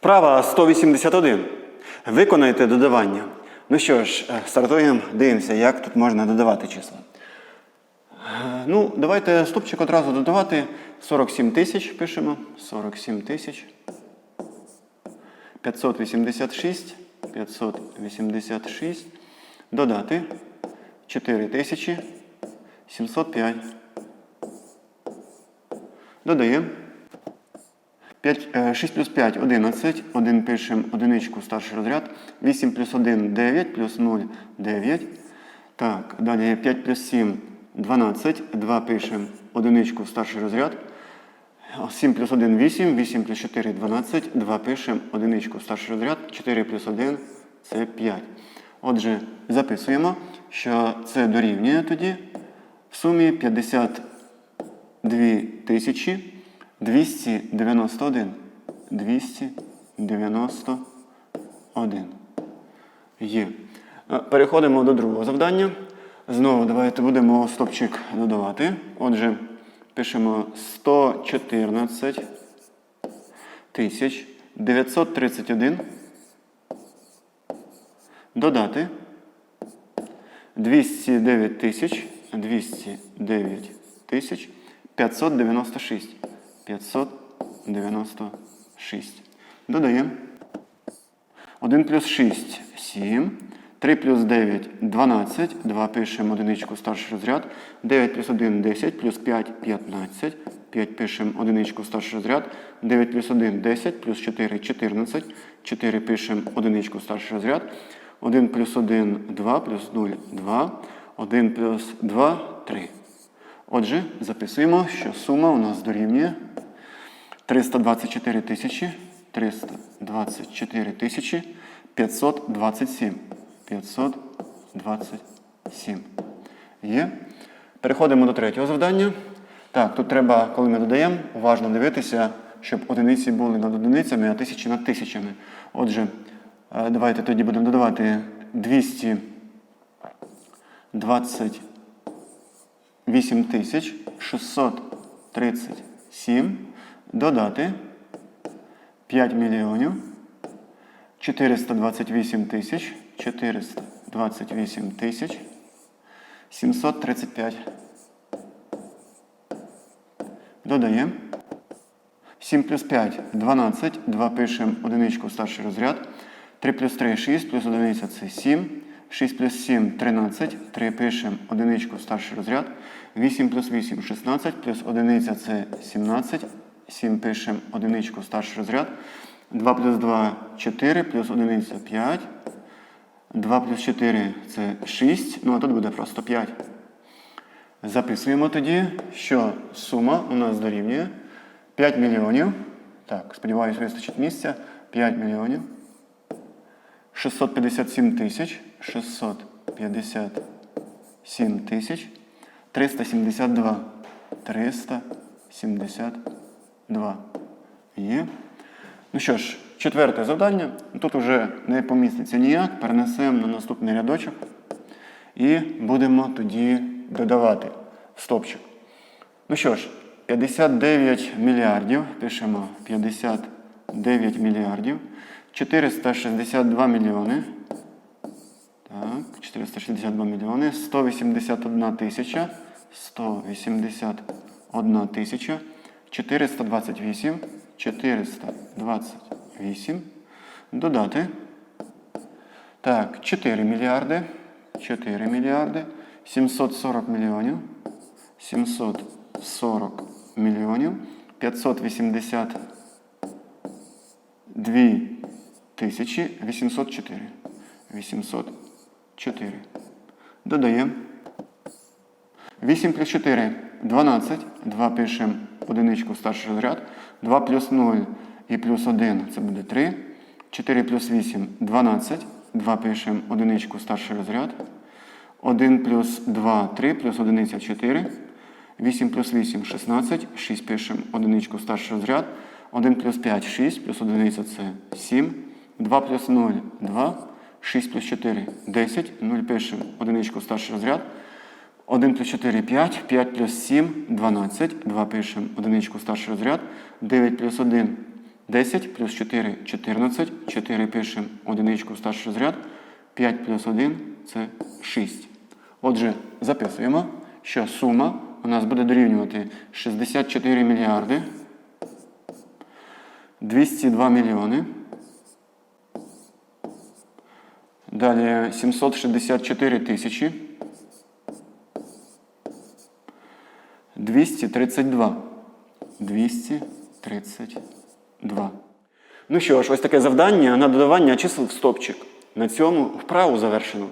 Вправа 181. Виконайте додавання. Ну що ж, е, стартуємо, дивимося, як тут можна додавати числа. Е, Ну, давайте стопчик одразу додавати. 47 тисяч пишемо. 47 тисяч. 586. 586. Додати. 4 тисячі. 705. Додаємо. 5, е, 6 плюс 5 – 11. 1 пишемо одиничку старший розряд. 8 плюс 1 – 9, плюс 0 – 9. Так, далі 5 плюс 7 – 12. 2 пишемо одиничку старший розряд. 7 плюс 1 – 8, 8 плюс 4 – 12. 2 пишемо одиничку старший розряд. 4 плюс 1 – це 5. Отже, записуємо, що це дорівнює тоді в сумі 52 тисячі 291. 291. Є. Е, Переходимо до другого завдання. Знову давайте будемо стопчик додавати. Отже, пишемо 114 тисяч 931. Додати 209 тисяч 209 тисяч 596. 596. Додаємо. 1 плюс 6 7. 3 плюс 9 12. 2 пишемо одиничку старший розряд. 9 плюс 1 10, плюс 5 15. 5 пишемо одиничку старший розряд. 9 плюс 1 10, плюс 4 14. 4 пишемо одиничку старший розряд. 1 плюс 1 2, плюс 0 2. 1 плюс 2 3. Отже, записуємо, що сума у нас дорівнює 324 тисячі 324 тисячі 527. 527. Є. Переходимо до третього завдання. Так, тут треба, коли ми додаємо, уважно дивитися, щоб одиниці були над одиницями, а тисячі над тисячами. Отже, е, давайте тоді будемо додавати 220 8 тисяч 637 додати 5 мільйонів 428 тисяч 428 тисяч 735. Додаємо. 7 плюс 5 12. 2 пишемо одиничку старший розряд. 3 плюс 3 6, плюс одиниця це 7. 6 плюс 7 13. 3 пишемо одиничку старший розряд. 8 плюс 8 16, плюс одиниця це 17. 7 пишемо одиничку старший розряд. 2 плюс 2 4, плюс одиниця 5. 2 плюс 4 це 6. Ну а тут буде просто 5. Записуємо тоді, що сума у нас дорівнює 5 мільйонів. Так, сподіваюся, вистачить місця. 5 мільйонів. 657 тисяч. 657 тисяч. 372. 372. Є. Ну що ж, четверте завдання. Тут вже не поміститься ніяк. Перенесемо на наступний рядочок. І будемо тоді додавати стопчик. Ну що ж, 59 мільярдів. Пишемо 59 мільярдів. 462 мільйони. Так, 462 мільйони. 181 тисяча. 181 тисяча. 428. 428. Додати. Так, 4 мільярди. 4 мільярди. 740 мільйонів. 740 мільйонів. 582 тисячі 804. 804. Додаємо. 8 плюс 4 12. 2 пишемо одиничку старший розряд. 2 плюс 0 і плюс 1 це буде 3. 4 плюс 8 12. 2 пишемо одиничку старший розряд. 1 плюс 2 3 плюс 1 4. 8 плюс 8 16. 6 пишемо одиничку старший розряд. 1 плюс 5 6 плюс 1 це 7. 2 плюс 0 2. 6 плюс 4 10. 0 пишемо одиничку старший розряд. 1 плюс 4 5, 5 плюс 7 12, 2 пишемо одиничку старший розряд, 9 плюс 1 10 плюс 4 14. 4 пишемо одиничку старший розряд. 5 плюс 1 це 6. Отже, записуємо, що сума у нас буде дорівнювати 64 мільярди 202 мільйони. Далі 764 тисячі. 232. 232. Ну що ж, ось таке завдання на додавання чисел в стопчик. На цьому вправу завершено.